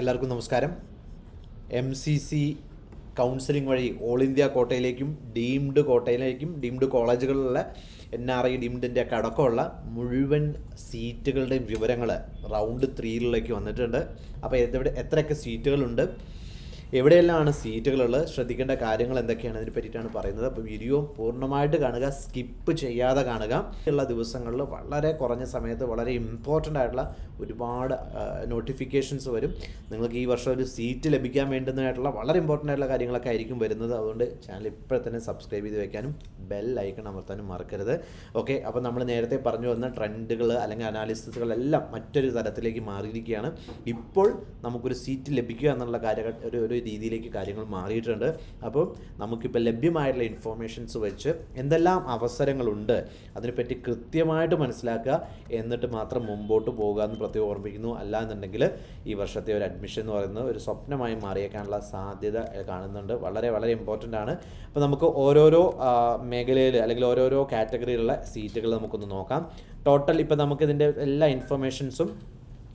എല്ലാവർക്കും നമസ്കാരം. M C C counselling വഴി ഓൾ ഇന്ത്യ കോട്ടയിലേക്കും ഡീംഡ് കോട്ടയിലേക്കും ഡീംഡ് കോളേജുകളിലുള്ള എൻ ആർ ഐ ഡീംഡിന്റെ അടക്കമുള്ള മുഴുവൻ സീറ്റുകളുടെയും വിവരങ്ങൾ റൗണ്ട് ത്രീയിലേക്ക് വന്നിട്ടുണ്ട്. അപ്പോൾ എവിടെ എത്രയൊക്കെ സീറ്റുകളുണ്ട്? എവിടെയെല്ലാമാണ് സീറ്റുകളുള്ളത്? ശ്രദ്ധിക്കേണ്ട കാര്യങ്ങൾ എന്തൊക്കെയാണ് അതിനെ പറ്റിയിട്ടാണ് പറയുന്നത്. അപ്പോൾ വീഡിയോ പൂർണമായിട്ട് കാണുക സ്കിപ്പ് ചെയ്യാതെ കാണുക. ഉള്ള ദിവസങ്ങളിൽ വളരെ കുറഞ്ഞ സമയത്ത് വളരെ ഇമ്പോർട്ടന്റ് ആയിട്ടുള്ള ഒരുപാട് നോട്ടിഫിക്കേഷൻസ് വരും. നിങ്ങൾക്ക് ഈ വർഷം ഒരു സീറ്റ് ലഭിക്കാൻ വേണ്ടുന്നതായിട്ടുള്ള വളരെ ഇമ്പോർട്ടന്റ് ആയിട്ടുള്ള കാര്യങ്ങളൊക്കെ ആയിരിക്കും വരുന്നത്. അതുകൊണ്ട് ചാനൽ ഇപ്പോൾ തന്നെ സബ്സ്ക്രൈബ് ചെയ്ത് വെക്കാനും ബെൽ ഐക്കൺ അമർത്താനും മറക്കരുത്. ഓക്കെ അപ്പോൾ നമ്മൾ നേരത്തെ പറഞ്ഞു വന്ന ട്രെൻഡുകൾ അല്ലെങ്കിൽ അനാലിസിസുകളെല്ലാം മറ്റൊരു തരത്തിലേക്ക് മാറിയിരിക്കുകയാണ്. ഇപ്പോൾ നമുക്കൊരു സീറ്റ് ലഭിക്കുക എന്നുള്ള കാര്യ ഒരു ഒരു രീതിയിലേക്ക് കാര്യങ്ങൾ മാറിയിട്ടുണ്ട്. അപ്പം നമുക്കിപ്പോൾ ലഭ്യമായിട്ടുള്ള ഇൻഫോർമേഷൻസ് വെച്ച് എന്തെല്ലാം അവസരങ്ങളുണ്ട് അതിനെപ്പറ്റി കൃത്യമായിട്ട് മനസ്സിലാക്കുക എന്നിട്ട് മാത്രം മുമ്പോട്ട് പോകുക എന്ന് പ്രത്യേകം ഓർമ്മിക്കുന്നു അല്ല എന്നുണ്ടെങ്കിൽ ഈ വർഷത്തെ ഒരു അഡ്മിഷൻ എന്ന് പറയുന്നത് ഒരു സ്വപ്നമായി മാറിയേക്കാനുള്ള സാധ്യത കാണുന്നുണ്ട്. വളരെ വളരെ ഇമ്പോർട്ടന്റ് ആണ്. അപ്പോൾ നമുക്ക് ഓരോരോ മേഖലയിൽ അല്ലെങ്കിൽ ഓരോരോ കാറ്റഗറിയിലുള്ള സീറ്റുകൾ നമുക്കൊന്ന് നോക്കാം. ടോട്ടൽ ഇപ്പോൾ നമുക്കിതിന്റെ എല്ലാ ഇൻഫർമേഷൻസും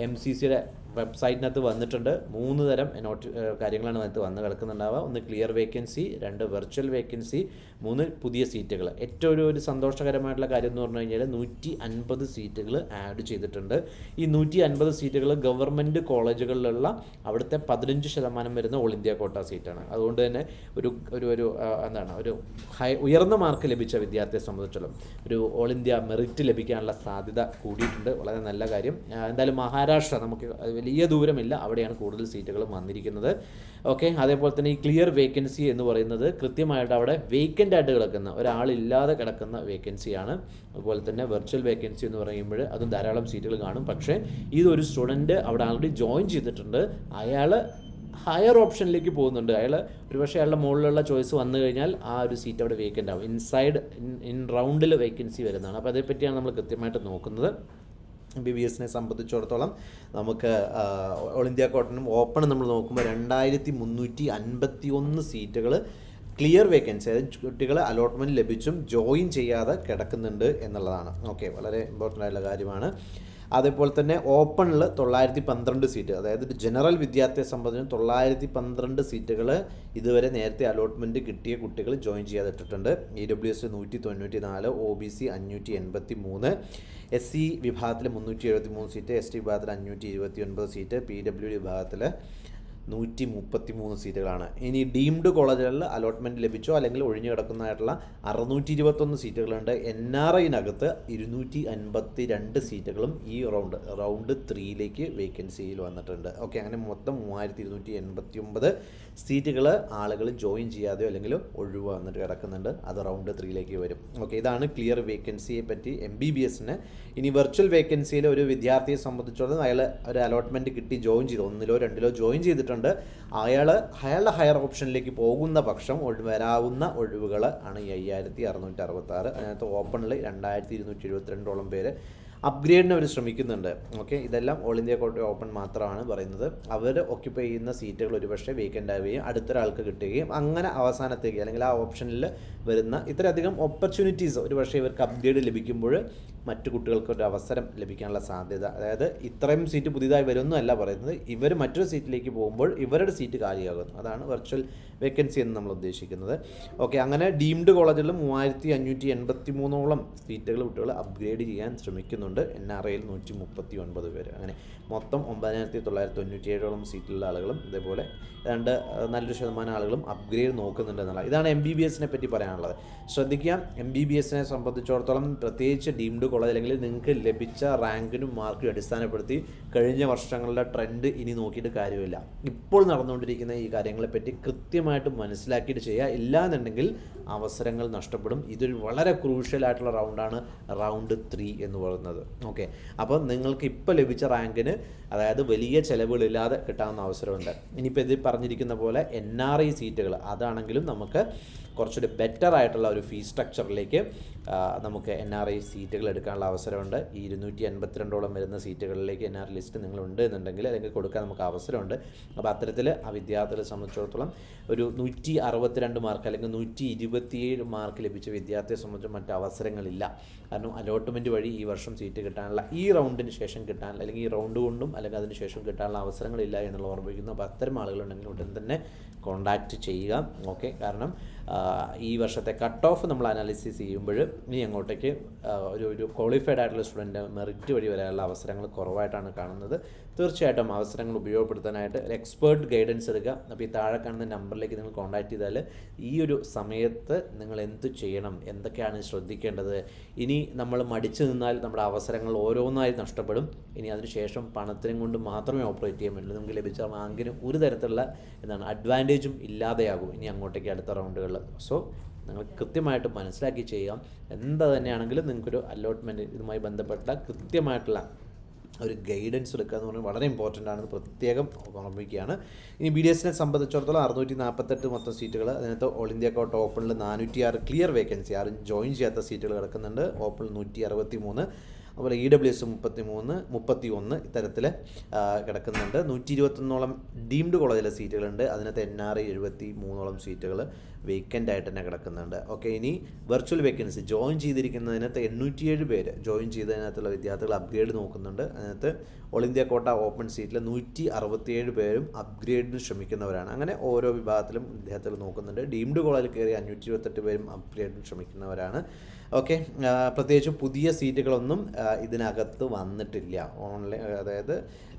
എം സി സിയുടെ വെബ്സൈറ്റിനകത്ത് വന്നിട്ടുണ്ട്. മൂന്ന് തരം നോട്ട് കാര്യങ്ങളാണ് അതിനകത്ത് വന്ന് കിടക്കുന്നുണ്ടാവുക. ഒന്ന് ക്ലിയർ വേക്കൻസി രണ്ട് വെർച്വൽ വേക്കൻസി മൂന്ന് പുതിയ സീറ്റുകൾ. ഏറ്റവും ഒരു ഒരു സന്തോഷകരമായിട്ടുള്ള കാര്യം എന്ന് പറഞ്ഞു കഴിഞ്ഞാൽ നൂറ്റി അൻപത് സീറ്റുകൾ ആഡ് ചെയ്തിട്ടുണ്ട്. ഈ നൂറ്റി അൻപത് സീറ്റുകൾ ഗവൺമെന്റ് കോളേജുകളിലുള്ള അവിടുത്തെ പതിനഞ്ച് ശതമാനം വരുന്ന ഓൾ ഇന്ത്യ കോട്ട സീറ്റാണ്. അതുകൊണ്ട് തന്നെ ഒരു ഒരു ഒരു എന്താണ് ഒരു ഹൈ ഉയർന്ന മാർക്ക് ലഭിച്ച വിദ്യാർത്ഥിയെ സംബന്ധിച്ചിടത്തോളം ഒരു ഓൾ ഇന്ത്യ മെറിറ്റ് ലഭിക്കാനുള്ള സാധ്യത കൂടിയിട്ടുണ്ട്. വളരെ നല്ല കാര്യം. എന്തായാലും മഹാരാഷ്ട്ര നമുക്ക് വലിയ ദൂരമില്ല. അവിടെയാണ് കൂടുതൽ സീറ്റുകൾ വന്നിരിക്കുന്നത്. ഓക്കെ അതേപോലെ തന്നെ ഈ ക്ലിയർ വേക്കൻസി എന്ന് പറയുന്നത് കൃത്യമായിട്ട് അവിടെ വേക്കന്റ് ആയിട്ട് കിടക്കുന്ന ഒരാളില്ലാതെ കിടക്കുന്ന വേക്കൻസിയാണ് അതുപോലെ തന്നെ വെർച്വൽ വേക്കൻസി എന്ന് പറയുമ്പോൾ അതും ധാരാളം സീറ്റുകൾ കാണും. പക്ഷേ ഇതൊരു സ്റ്റുഡന്റ് അവിടെ ആൾറെഡി ജോയിൻ ചെയ്തിട്ടുണ്ട്. അയാൾ ഹയർ ഓപ്ഷനിലേക്ക് പോകുന്നുണ്ട്. അയാൾ ഒരുപക്ഷെ അയാളുടെ മുകളിലുള്ള ചോയ്സ് വന്നു കഴിഞ്ഞാൽ ആ ഒരു സീറ്റ് അവിടെ വേക്കന്റ് ആവും. ഇൻസൈഡ് ഇൻ റൗണ്ടിൽ വേക്കൻസി വരുന്നതാണ്. അപ്പോൾ അതേപ്പറ്റിയാണ് നമ്മൾ കൃത്യമായിട്ട് നോക്കുന്നത്. ബി ബി എസിനെ സംബന്ധിച്ചിടത്തോളം നമുക്ക് ഓൾ ഇന്ത്യ കോട്ടനും ഓപ്പണും നമ്മൾ നോക്കുമ്പോൾ രണ്ടായിരത്തി മുന്നൂറ്റി അൻപത്തി ഒന്ന് സീറ്റുകൾ ക്ലിയർ വേക്കൻസി അതായത് കുട്ടികൾ അലോട്ട്മെന്റ് ലഭിച്ചും ജോയിൻ ചെയ്യാതെ കിടക്കുന്നുണ്ട് എന്നുള്ളതാണ്. ഓക്കെ വളരെ ഇമ്പോർട്ടന്റ് ആയിട്ടുള്ള കാര്യമാണ്. അതേപോലെ തന്നെ ഓപ്പണിൽ തൊള്ളായിരത്തി പന്ത്രണ്ട് സീറ്റ് അതായത് ജനറൽ വിദ്യാർത്ഥിയെ സംബന്ധിച്ച് തൊള്ളായിരത്തി പന്ത്രണ്ട് സീറ്റുകൾ ഇതുവരെ നേരത്തെ അലോട്ട്മെന്റ് കിട്ടിയ കുട്ടികൾ ജോയിൻ ചെയ്യാതെ ഇട്ടിട്ടുണ്ട് ഇ ഡബ്ല്യു എസ് നൂറ്റി തൊണ്ണൂറ്റി നാല് ഒ ബി സി അഞ്ഞൂറ്റി എൺപത്തി മൂന്ന് എസ് സി വിഭാഗത്തിൽ മുന്നൂറ്റി എഴുപത്തി മൂന്ന് സീറ്റ് എസ് ടി വിഭാഗത്തിൽ അഞ്ഞൂറ്റി ഇരുപത്തി ഒൻപത് സീറ്റ് പി ഡബ്ല്യു ഡി വിഭാഗത്തിൽ നൂറ്റി മുപ്പത്തി മൂന്ന് സീറ്റുകളാണ്. ഇനി ഡീംഡ് കോളേജുകളിൽ അലോട്ട്മെന്റ് ലഭിച്ചോ അല്ലെങ്കിൽ ഒഴിഞ്ഞു കിടക്കുന്നതായിട്ടുള്ള അറുന്നൂറ്റി ഇരുപത്തൊന്ന് സീറ്റുകളുണ്ട്. എൻ ആർ ഐനകത്ത് ഇരുന്നൂറ്റി അൻപത്തി രണ്ട് സീറ്റുകളും ഈ റൗണ്ട് റൗണ്ട് ത്രീയിലേക്ക് വേക്കൻസിയിൽ വന്നിട്ടുണ്ട്. ഓക്കെ അങ്ങനെ മൊത്തം മൂവായിരത്തി ഇരുന്നൂറ്റി എൺപത്തി ഒമ്പത് സീറ്റുകൾ ആളുകൾ ജോയിൻ ചെയ്യാതെയോ അല്ലെങ്കിൽ ഒഴിവ് വന്നിട്ട് കിടക്കുന്നുണ്ട്. അത് റൗണ്ട് ത്രീയിലേക്ക് വരും. ഓക്കെ ഇതാണ് ക്ലിയർ വേക്കൻസിയെ പറ്റി എം ബി ബി എസിന്. ഇനി വെർച്വൽ വേക്കൻസിയിൽ ഒരു വിദ്യാർത്ഥിയെ സംബന്ധിച്ചോളം അയാൾ ഒരു അലോട്ട്മെന്റ് കിട്ടി ജോയിൻ ചെയ്തു. ഒന്നിലോ രണ്ടിലോ ജോയിൻ ചെയ്തിട്ടുണ്ട്. അയാൾ അയാളുടെ ഹയർ ഓപ്ഷനിലേക്ക് പോകുന്ന പക്ഷം ഒഴി വരാവുന്ന ഒഴിവുകൾ ആണ് ഈ അയ്യായിരത്തി അറുന്നൂറ്റി അറുപത്തി ആറ് അതിനകത്ത് ഓപ്പണിൽ രണ്ടായിരത്തി ഇരുന്നൂറ്റി എഴുപത്തിരണ്ടോളം പേര് അപ്ഗ്രേഡിന് അവർ ശ്രമിക്കുന്നുണ്ട്. ഓക്കെ ഇതെല്ലാം ഓൾ ഇന്ത്യ കോട്ട ഓപ്പൺ മാത്രമാണ് പറയുന്നത്. അവർ ഓക്യുപ്പൈ ചെയ്യുന്ന സീറ്റുകൾ ഒരുപക്ഷെ വേക്കന്റ് ആവുകയും അടുത്തൊരാൾക്ക് കിട്ടുകയും അങ്ങനെ അവസാനത്തേക്ക് അല്ലെങ്കിൽ ആ ഓപ്ഷനിൽ വരുന്ന ഇത്രയധികം ഓപ്പർച്യൂണിറ്റീസ് ഒരുപക്ഷെ ഇവർക്ക് അപ്ഗ്രേഡ് ലഭിക്കുമ്പോൾ മറ്റു കുട്ടികൾക്ക് ഒരു അവസരം ലഭിക്കാനുള്ള സാധ്യത. അതായത് ഇത്രയും സീറ്റ് പുതിയതായി വരുമെന്നല്ല പറയുന്നത്. ഇവർ മറ്റൊരു സീറ്റിലേക്ക് പോകുമ്പോൾ ഇവരുടെ സീറ്റ് കാലിയാകുന്നു. അതാണ് വെർച്വൽ വേക്കൻസി എന്ന് നമ്മൾ ഉദ്ദേശിക്കുന്നത്. ഓക്കെ അങ്ങനെ ഡീംഡ് കോളേജുകളിൽ മൂവായിരത്തി അഞ്ഞൂറ്റി എൺപത്തി മൂന്നോളം സീറ്റുകൾ കുട്ടികൾ അപ്ഗ്രേഡ് ചെയ്യാൻ ശ്രമിക്കുന്നുണ്ട്. എൻ ആർ ഐയിൽ നൂറ്റി മുപ്പത്തി ഒൻപത് പേര്. അങ്ങനെ മൊത്തം ഒമ്പതിനായിരത്തി തൊള്ളായിരത്തി തൊണ്ണൂറ്റി ഏഴോളം സീറ്റിലുള്ള ആളുകളും ഇതേപോലെ രണ്ട് നല്ലൊരു ശതമാനം ആളുകളും അപ്ഗ്രേഡ് നോക്കുന്നുണ്ട് എന്നുള്ള ഇതാണ് എം ബി ബി എസിനെ പറ്റി പറയാനുള്ളത്. ശ്രദ്ധിക്കുക. എം ബി ബി എസിനെ സംബന്ധിച്ചിടത്തോളം പ്രത്യേകിച്ച് ഡീംഡ് കോളേജ് അല്ലെങ്കിൽ നിങ്ങൾക്ക് ലഭിച്ച റാങ്കിനും മാർക്കിനും അടിസ്ഥാനപ്പെടുത്തി കഴിഞ്ഞ വർഷങ്ങളുടെ ട്രെൻഡ് ഇനി നോക്കിയിട്ട് കാര്യമില്ല. ഇപ്പോൾ നടന്നുകൊണ്ടിരിക്കുന്ന ഈ കാര്യങ്ങളെപ്പറ്റി കൃത്യമായിട്ട് മനസ്സിലാക്കിയിട്ട് ചെയ്യുക. ഇല്ലാന്നുണ്ടെങ്കിൽ അവസരങ്ങൾ നഷ്ടപ്പെടും. ഇതൊരു വളരെ ക്രൂഷ്യൽ ആയിട്ടുള്ള റൗണ്ടാണ് റൗണ്ട് ത്രീ എന്ന് പറയുന്നത്. ഓക്കെ അപ്പോൾ നിങ്ങൾക്ക് ഇപ്പോൾ ലഭിച്ച റാങ്കിന് അതായത് വലിയ ചിലവുകളില്ലാതെ കിട്ടാവുന്ന അവസരമുണ്ട്. ഇനിയിപ്പോൾ ഇതിൽ പറഞ്ഞിരിക്കുന്ന പോലെ എൻ ആർ ഐ സീറ്റുകൾ അതാണെങ്കിലും നമുക്ക് കുറച്ചുകൂടി ബെറ്റർ ആയിട്ടുള്ള ഒരു ഫീസ് സ്ട്രക്ചറിലേക്ക് നമുക്ക് എൻ ആർ ഐ സീറ്റുകൾ എടുക്കാനുള്ള അവസരമുണ്ട്. ഈ ഇരുന്നൂറ്റി എൺപത്തിരണ്ടോളം വരുന്ന സീറ്റുകളിലേക്ക് എൻ ആർ ലിസ്റ്റ് നിങ്ങളുണ്ട് എന്നുണ്ടെങ്കിൽ അല്ലെങ്കിൽ കൊടുക്കാൻ നമുക്ക് അവസരമുണ്ട്. അപ്പോൾ അത്തരത്തിൽ ആ വിദ്യാർത്ഥികളെ സംബന്ധിച്ചിടത്തോളം ഒരു നൂറ്റി അറുപത്തിരണ്ട് മാർക്ക് അല്ലെങ്കിൽ നൂറ്റി ഇരുപത്തിയേഴ് മാർക്ക് ലഭിച്ച വിദ്യാർത്ഥിയെ സംബന്ധിച്ച് മറ്റ് അവസരങ്ങളില്ല. കാരണം അലോട്ട്മെന്റ് വഴി ഈ വർഷം സീറ്റ് കിട്ടാനുള്ള ഈ റൗണ്ടിന് ശേഷം കിട്ടാനുള്ള അല്ലെങ്കിൽ ഈ റൗണ്ട് കൊണ്ടും അല്ലെങ്കിൽ അതിന് ശേഷം കിട്ടാനുള്ള അവസരങ്ങളില്ല എന്നുള്ള ഓർമ്മിക്കുന്നു അപ്പോൾ അത്തരം ആളുകളുണ്ടെങ്കിൽ ഉടൻ തന്നെ കോണ്ടാക്റ്റ് ചെയ്യുക. ഓക്കെ കാരണം ഈ വർഷത്തെ കട്ട് ഓഫ് നമ്മൾ അനാലിസിസ് ചെയ്യുമ്പോൾ ഇനി അങ്ങോട്ടേക്ക് ഒരു ഒരു ക്വാളിഫൈഡ് ആയിട്ടുള്ള സ്റ്റുഡന്റ് മെറിറ്റ് വഴി വരാനുള്ള അവസരങ്ങൾ കുറവായിട്ടാണ് കാണുന്നത്. തീർച്ചയായിട്ടും അവസരങ്ങൾ ഉപയോഗപ്പെടുത്താനായിട്ട് ഒരു എക്സ്പേർട്ട് ഗൈഡൻസ് എടുക്കുക. അപ്പോൾ ഈ താഴെ കാണുന്ന നമ്പറിലേക്ക് നിങ്ങൾ കോൺടാക്ട് ചെയ്താൽ ഈ ഒരു സമയത്ത് നിങ്ങൾ എന്ത് ചെയ്യണം എന്തൊക്കെയാണ് ശ്രദ്ധിക്കേണ്ടത് ഇനി നമ്മൾ മടിച്ചു നിന്നാൽ നമ്മുടെ അവസരങ്ങൾ ഓരോന്നായി നഷ്ടപ്പെടും. ഇനി അതിനുശേഷം പണത്തിനും കൊണ്ട് മാത്രമേ ഓപ്പറേറ്റ് ചെയ്യാൻ പറ്റുള്ളൂ. നമുക്ക് ലഭിച്ച റാങ്കിന് ഒരു തരത്തിലുള്ള എന്താണ് അഡ്വാന്റേജും ഇല്ലാതെയാകും. ഇനി അങ്ങോട്ടേക്ക് അടുത്ത റൗണ്ടുകളിൽ സോ നിങ്ങൾ കൃത്യമായിട്ട് മനസ്സിലാക്കി ചെയ്യാം എന്താ തന്നെയാണെങ്കിലും നിങ്ങൾക്കൊരു അലോട്ട്മെന്റ് ഇതുമായി ബന്ധപ്പെട്ട കൃത്യമായിട്ടുള്ള ഒരു ഗൈഡൻസ് എടുക്കുക എന്ന് പറഞ്ഞാൽ വളരെ ഇമ്പോർട്ടന്റ് ആണെന്ന് പ്രത്യേകം ഓർമ്മിക്കുകയാണ്. ഇനി ബി ഡി എസിനെ സംബന്ധിച്ചിടത്തോളം അറുന്നൂറ്റി നാൽപ്പത്തെട്ട് മൊത്തം സീറ്റുകൾ അതിനകത്ത് ഓൾ ഇന്ത്യ കോട്ട് ഓപ്പണിൽ നാനൂറ്റി ആറ് ക്ലിയർ വേക്കൻസി ആരും ജോയിൻ ചെയ്യാത്ത സീറ്റുകൾ കിടക്കുന്നുണ്ട്. ഓപ്പൺ നൂറ്റി അറുപത്തി മൂന്ന് അതുപോലെ ഇ ഡബ്ല്യു എസ് മുപ്പത്തി മൂന്ന് മുപ്പത്തി ഒന്ന് ഇത്തരത്തിൽ കിടക്കുന്നുണ്ട് നൂറ്റി ഇരുപത്തൊന്നോളം ഡീംഡ് കോളേജിലെ സീറ്റുകളുണ്ട് അതിനകത്ത് എൻ ആർ എഴുപത്തി മൂന്നോളം സീറ്റുകൾ വേക്കന്റ് ആയിട്ട് തന്നെ കിടക്കുന്നുണ്ട്. ഓക്കെ ഇനി വെർച്വൽ വേക്കൻസി ജോയിൻ ചെയ്തിരിക്കുന്നതിനകത്ത് എണ്ണൂറ്റിയേഴ് പേര് ജോയിൻ ചെയ്തതിനകത്തുള്ള വിദ്യാർത്ഥികൾ അപ്ഗ്രേഡ് നോക്കുന്നുണ്ട്. അതിനകത്ത് ഓൾ ഇന്ത്യ കോട്ട ഓപ്പൺ സീറ്റിൽ നൂറ്റി അറുപത്തിയേഴ് പേരും അപ്ഗ്രേഡിന് ശ്രമിക്കുന്നവരാണ്. അങ്ങനെ ഓരോ വിഭാഗത്തിലും വിദ്യാർത്ഥികൾ നോക്കുന്നുണ്ട്. ഡീംഡ് കോളേജിൽ കയറി അഞ്ഞൂറ്റി ഇരുപത്തെട്ട് പേരും അപ്ഗ്രേഡിന് ശ്രമിക്കുന്നവരാണ്. ഓക്കെ പ്രത്യേകിച്ചും പുതിയ സീറ്റുകളൊന്നും ഇതിനകത്ത് വന്നിട്ടില്ല. ഓൺലൈൻ അതായത്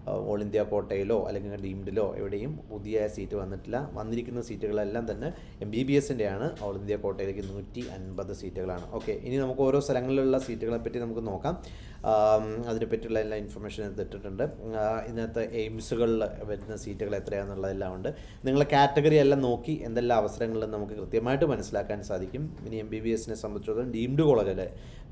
ഓൾ ഇന്ത്യ കോട്ടയിലോ അല്ലെങ്കിൽ ഡീംഡിലോ എവിടെയും പുതിയ സീറ്റ് വന്നിട്ടില്ല. വന്നിരിക്കുന്ന സീറ്റുകളെല്ലാം തന്നെ എം ബി ബി എസിന്റെയാണ് ഓൾ ഇന്ത്യ കോട്ടയിലേക്ക് നൂറ്റി അൻപത് സീറ്റുകളാണ്. ഓക്കെ ഇനി നമുക്ക് ഓരോ സ്ഥലങ്ങളിലുള്ള സീറ്റുകളെ പറ്റി നമുക്ക് നോക്കാം. അതിനെപ്പറ്റിയുള്ള എല്ലാ ഇൻഫർമേഷൻ എടുത്തിട്ടുണ്ട് ഇതിനകത്ത് എയിംസുകളിൽ വരുന്ന സീറ്റുകൾ എത്രയാണെന്നുള്ളതെല്ലാം ഉണ്ട്. നിങ്ങളെ കാറ്റഗറി എല്ലാം നോക്കി എന്തെല്ലാം അവസരങ്ങളിലും നമുക്ക് കൃത്യമായിട്ട് മനസ്സിലാക്കാൻ സാധിക്കും. ഇനി എം ബി ബി എസിനെ സംബന്ധിച്ചിടത്തോളം ഡീംഡ് കോളേജിൽ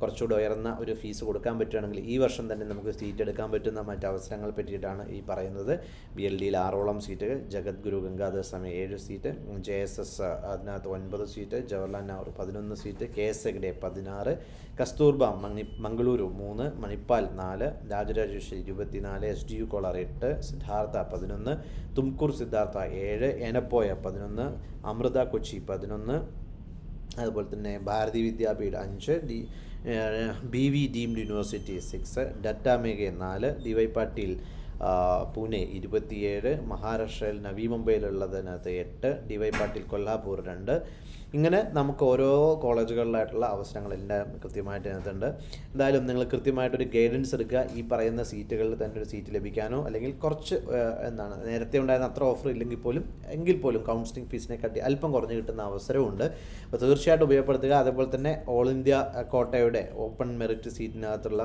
കുറച്ചുകൂടി ഉയർന്ന ഒരു ഫീസ് കൊടുക്കാൻ പറ്റുകയാണെങ്കിൽ ഈ വർഷം തന്നെ നമുക്ക് സീറ്റ് എടുക്കാൻ പറ്റുന്ന മറ്റ് അവസരങ്ങൾ പറ്റിയിട്ടാണ് ഈ പറയുന്നത്. ബി എൽ ഡിയിൽ ആറോളം സീറ്റുകൾ ജഗദ്ഗുരു ഗംഗാധര സ്വാമി ഏഴ് സീറ്റ് ജെ എസ് എസ് അതിനകത്ത് ഒൻപത് സീറ്റ് ജവഹർലാൽ നെഹ്റു പതിനൊന്ന് സീറ്റ് കെ എസ് എഗ്ഡെ പതിനാറ് കസ്തൂർബ മണി മംഗളൂരു മൂന്ന് മണിപ്പാൽ നാല് രാജരാജേഷ് ഇരുപത്തിനാല് എസ് ഡി യു കോളർ എട്ട് സിദ്ധാർത്ഥ പതിനൊന്ന് തുംകൂർ സിദ്ധാർത്ഥ ഏഴ് എനപ്പോയ പതിനൊന്ന് അമൃത കൊച്ചി പതിനൊന്ന് അതുപോലെ തന്നെ ഭാരതി വിദ്യാപീഠ് അഞ്ച് D B V deemed university six ഡറ്റാമേഗെ നാല് ഡി വൈ പാട്ടീൽ പൂനെ ഇരുപത്തിയേഴ് മഹാരാഷ്ട്രയിൽ നവി മുംബൈയിലുള്ളതിനകത്ത് എട്ട് ഡി വൈ പാട്ടീൽ കൊല്ലാപൂർ രണ്ട് ഇങ്ങനെ നമുക്ക് ഓരോ കോളേജുകളിലായിട്ടുള്ള അവസരങ്ങളെല്ലാം കൃത്യമായിട്ട് ഇതിനകത്തുണ്ട്. എന്തായാലും നിങ്ങൾ കൃത്യമായിട്ടൊരു ഗൈഡൻസ് എടുക്കുക. ഈ പറയുന്ന സീറ്റുകളിൽ തന്നെ ഒരു സീറ്റ് ലഭിക്കാനോ അല്ലെങ്കിൽ കുറച്ച് എന്താണ് നേരത്തെ ഉണ്ടായിരുന്ന അത്ര ഓഫർ ഇല്ലെങ്കിൽ പോലും എങ്കിൽ പോലും കൗൺസിലിംഗ് ഫീസിനെ കാട്ടി അല്പം കുറഞ്ഞ് കിട്ടുന്ന അവസരമുണ്ട് അപ്പോൾ തീർച്ചയായിട്ടും ഉപയോഗപ്പെടുത്തുക. അതേപോലെ തന്നെ ഓൾ ഇന്ത്യ കോട്ടയുടെ ഓപ്പൺ മെറിറ്റ് സീറ്റിനകത്തുള്ള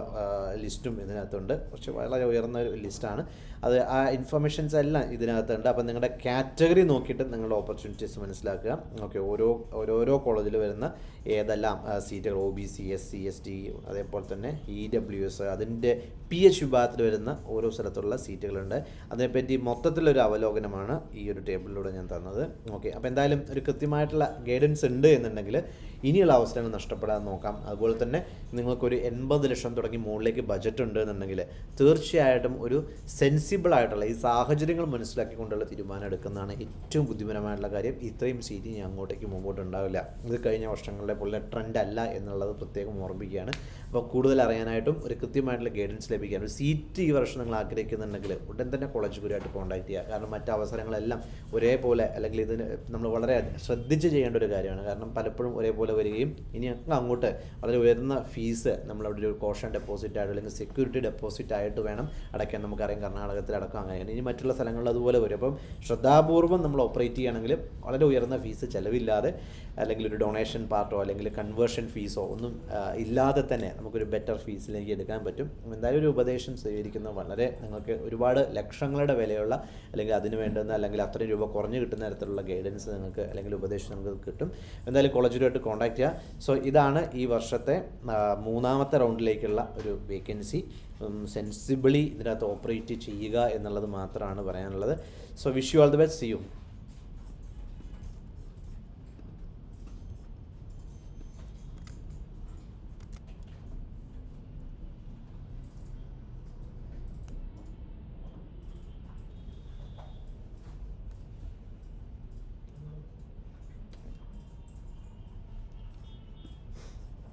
ലിസ്റ്റും ഇതിനകത്തുണ്ട്. കുറച്ച് വളരെ ഉയർന്ന ഒരു ലിസ്റ്റാണ്. അത് ആ ഇൻഫർമേഷൻസ് എല്ലാം ഇതിനകത്തുണ്ട്. അപ്പോൾ നിങ്ങളുടെ കാറ്റഗറി നോക്കിയിട്ട് നിങ്ങളുടെ ഓപ്പർച്യൂണിറ്റീസ് മനസ്സിലാക്കുക. ഓക്കെ ഓരോ ഓരോരോ കോളേജിൽ വരുന്ന ഏതെല്ലാം സീറ്റുകൾ O B C S C S T അതേപോലെ തന്നെ ഇ ഡബ്ല്യു എസ് അതിന്റെ പി എച്ച് വിഭാഗത്തിൽ വരുന്ന ഓരോ സ്ഥലത്തുള്ള സീറ്റുകളുണ്ട്. അതിനെപ്പറ്റി മൊത്തത്തിലൊരു അവലോകനമാണ് ഈ ഒരു ടേബിളിലൂടെ ഞാൻ തന്നത്. ഓക്കെ അപ്പോൾ എന്തായാലും ഒരു കൃത്യമായിട്ടുള്ള ഗൈഡൻസ് ഉണ്ട് എന്നുണ്ടെങ്കിൽ ഇനിയുള്ള അവസരങ്ങൾ നഷ്ടപ്പെടാൻ നോക്കാം. അതുപോലെ തന്നെ നിങ്ങൾക്കൊരു എൺപത് ലക്ഷം തുടങ്ങി മുകളിലേക്ക് ബജറ്റ് ഉണ്ട് എന്നുണ്ടെങ്കിൽ തീർച്ചയായിട്ടും ഒരു സെൻസിബിൾ ആയിട്ടുള്ള ഈ സാഹചര്യങ്ങൾ മനസ്സിലാക്കിക്കൊണ്ടുള്ള തീരുമാനം എടുക്കുന്നതാണ് ഏറ്റവും ബുദ്ധിപരമായിട്ടുള്ള കാര്യം. ഇത്രയും സീറ്റ് ഇനി അങ്ങോട്ടേക്ക് മുമ്പോട്ട് ഉണ്ടാവില്ല ഇത് കഴിഞ്ഞ വർഷങ്ങളിലെ പോലെ ട്രെൻഡ് അല്ല എന്നുള്ളത് പ്രത്യേകം ഓർമ്മിക്കുകയാണ് അപ്പോൾ കൂടുതൽ അറിയാനായിട്ടും ഒരു കൃത്യമായിട്ടുള്ള ഗൈഡൻസ് ലഭിക്കാൻ ഒരു സീറ്റ് ഈ വർഷം നിങ്ങൾ ആഗ്രഹിക്കുന്നുണ്ടെങ്കിൽ ഉടൻ തന്നെ കോളേജ് ഗുരുവായിട്ട് കോൺടാക്ട് ചെയ്യുക കാരണം മറ്റ് അവസരങ്ങളെല്ലാം ഒരേപോലെ അല്ലെങ്കിൽ ഇതിന് നമ്മൾ വളരെ ശ്രദ്ധിച്ച് ചെയ്യേണ്ട ഒരു കാര്യമാണ്. കാരണം പലപ്പോഴും ഒരേപോലെ വരികയും ഇനി അങ്ങോട്ട് വളരെ ഉയർന്ന ഫീസ് നമ്മളവിടെ ഒരു കോഷൻ ഡെപ്പോസിറ്റ് ആയിട്ട് അല്ലെങ്കിൽ സെക്യൂരിറ്റി ഡെപ്പോസിറ്റ് ആയിട്ട് വേണം അടയ്ക്കാൻ നമുക്കറിയാം. കർണാടകത്തിലടക്കം അങ്ങനെയാണ് ഇനി മറ്റുള്ള സ്ഥലങ്ങളിൽ അതുപോലെ വരും. അപ്പം ശ്രദ്ധാപൂർവം നമ്മൾ ഓപ്പറേറ്റ് ചെയ്യുകയാണെങ്കിൽ വളരെ ഉയർന്ന ഫീസ് ചിലവില്ലാതെ അല്ലെങ്കിൽ ഒരു ഡൊണേഷൻ പാർട്ടോ അല്ലെങ്കിൽ കൺവേർഷൻ ഫീസോ ഒന്നും ഇല്ലാതെ തന്നെ നമുക്കൊരു ബെറ്റർ ഫീസിലേക്ക് എടുക്കാൻ പറ്റും. എന്തായാലും ഒരു ഉപദേശം സ്വീകരിക്കുന്നത് വളരെ നിങ്ങൾക്ക് ഒരുപാട് ലക്ഷങ്ങളുടെ വിലയുള്ള അല്ലെങ്കിൽ അതിന് വേണ്ടുന്ന അല്ലെങ്കിൽ അത്രയും രൂപ കുറഞ്ഞ് കിട്ടുന്ന തരത്തിലുള്ള ഗൈഡൻസ് നിങ്ങൾക്ക് അല്ലെങ്കിൽ ഉപദേശം നിങ്ങൾക്ക് കിട്ടും. എന്തായാലും കോളേജിലുമായിട്ട് കോൺടാക്ട് ചെയ്യുക സോ ഇതാണ് ഈ വർഷത്തെ മൂന്നാമത്തെ റൗണ്ടിലേക്കുള്ള ഒരു വേക്കൻസി സെൻസിബിളി ഇതിനകത്ത് ഓപ്പറേറ്റ് ചെയ്യുക എന്നുള്ളത് മാത്രമാണ് പറയാനുള്ളത്. So wish you all the best see you